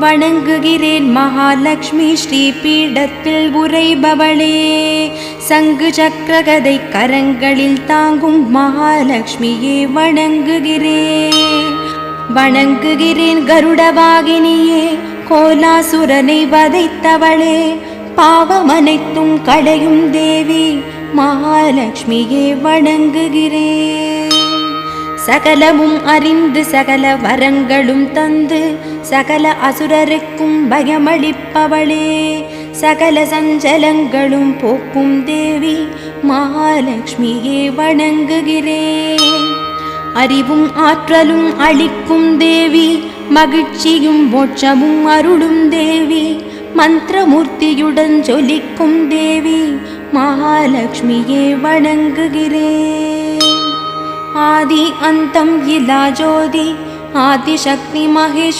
வணங்குகிறேன் மகாலட்சுமி ஸ்ரீ பீடத்தில் உரைபவளே சங்கு சக்கரகதை கரங்களில் தாங்கும் மகாலட்சுமியே வணங்குகிறேன் வணங்குகிறேன் கருடவாகினியே கோலாசுரனை வதைத்தவளே. பாவமனைத்தும் கடையும் தேவி மகாலட்சுமியே வணங்குகிறேன் சகலமும் அறிந்து சகல வரங்களும் தந்து சகல அசுரருக்கும் பயமளிப்பவளே. சகல சஞ்சலங்களும் போக்கும் தேவி மகாலட்சுமியே வணங்குகிறேன். அறிவும் ஆற்றலும் அளிக்கும் தேவி மகிழ்ச்சியும் மோட்சமும் அருளும் தேவி மந்திரமூர்த்தியுடன் ஜொலிக்கும் தேவி மகாலட்சுமியே வணங்குகிறேன். आदि अन्तं यदा ज्योति आदिशक्ति